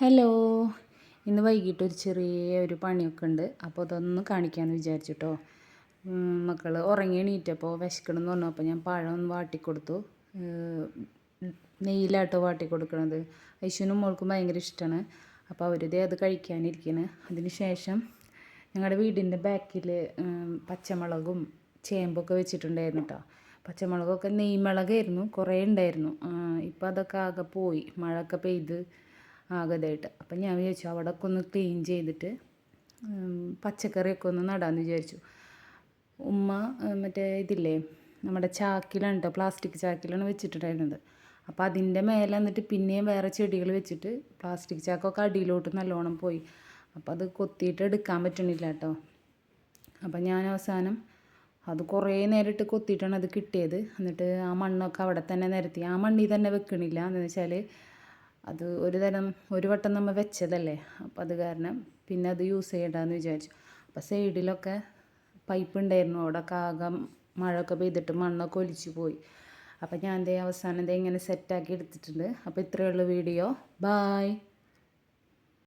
Hello. ഇന്ന് വൈകിട്ട് ഒരു ചെറിയ ഒരു പണിയൊക്കെ ഉണ്ട് അപ്പോൾ അതൊന്ന് കാണിക്കാമെന്ന് വിചാരിച്ചിട്ടോ. മക്കൾ ഉറങ്ങി എണീറ്റപ്പോൾ വിശക്കണം എന്ന് പറഞ്ഞപ്പോൾ ഞാൻ പഴം ഒന്ന് വാട്ടിക്കൊടുത്തു. നെയ്യിലാട്ടോ വാട്ടിക്കൊടുക്കണത്. ഐശുവിനും മോൾക്കും ഭയങ്കര ഇഷ്ടമാണ് അപ്പോൾ അവരിതേ അത് കഴിക്കാനിരിക്കണ്. അതിന് ശേഷം ഞങ്ങളുടെ വീടിന്റെ ബാക്കിൽ പച്ചമുളകും ചേമ്പൊക്കെ വെച്ചിട്ടുണ്ടായിരുന്നു കേട്ടോ പച്ചമുളകൊക്കെ നെയ്മുളകായിരുന്നു. കുറേ ഉണ്ടായിരുന്നു. ഇപ്പോൾ അതൊക്കെ ആകെ പോയി. മഴയൊക്കെ പെയ്ത് ആകതായിട്ട് അപ്പം ഞാൻ വിചാരിച്ചു അവിടെയൊക്കെ ഒന്ന് ക്ലീൻ ചെയ്തിട്ട് പച്ചക്കറിയൊക്കെ ഒന്ന് നടാന്ന് വിചാരിച്ചു. ഉമ്മ മറ്റേ ഇതില്ലേ നമ്മുടെ ചാക്കിലാണ് കേട്ടോ പ്ലാസ്റ്റിക് ചാക്കിലാണ് വെച്ചിട്ടുണ്ടായിരുന്നത്. അപ്പോൾ അതിന്റെ മേലെ എന്നിട്ട് പിന്നെയും വേറെ ചെടികൾ വെച്ചിട്ട് പ്ലാസ്റ്റിക് ചാക്കൊക്കെ അടിയിലോട്ട് നല്ലോണം പോയി. അപ്പോൾ അത് കൊത്തിയിട്ട് എടുക്കാൻ പറ്റണില്ല കേട്ടോ അപ്പം ഞാൻ അവസാനം അത് കുറേ നേരിട്ട് കൊത്തിയിട്ടാണ് അത് കിട്ടിയത്. എന്നിട്ട് ആ മണ്ണൊക്കെ അവിടെ തന്നെ നിരത്തി. ആ മണ്ണിൽ തന്നെ വെക്കണില്ല. എന്ന് വെച്ചാൽ അത് ഒരു തരം ഒരു വട്ടം നമ്മൾ വെച്ചതല്ലേ? അപ്പോൾ അത് കാരണം പിന്നെ അത് യൂസ് ചെയ്യണ്ടെന്ന് വിചാരിച്ചു. അപ്പോൾ സൈഡിലൊക്കെ പൈപ്പ് ഉണ്ടായിരുന്നു. അവിടെ ആകെ മഴയൊക്കെ പെയ്തിട്ട് മണ്ണൊക്കെ ഒലിച്ചു പോയി. അപ്പോൾ ഞാൻ ദേ അവസാനം ദേ ഇങ്ങനെ സെറ്റാക്കി എടുത്തിട്ടുണ്ട്. അപ്പോൾ ഇത്രയേ ഉള്ളൂ വീഡിയോ. ബായ്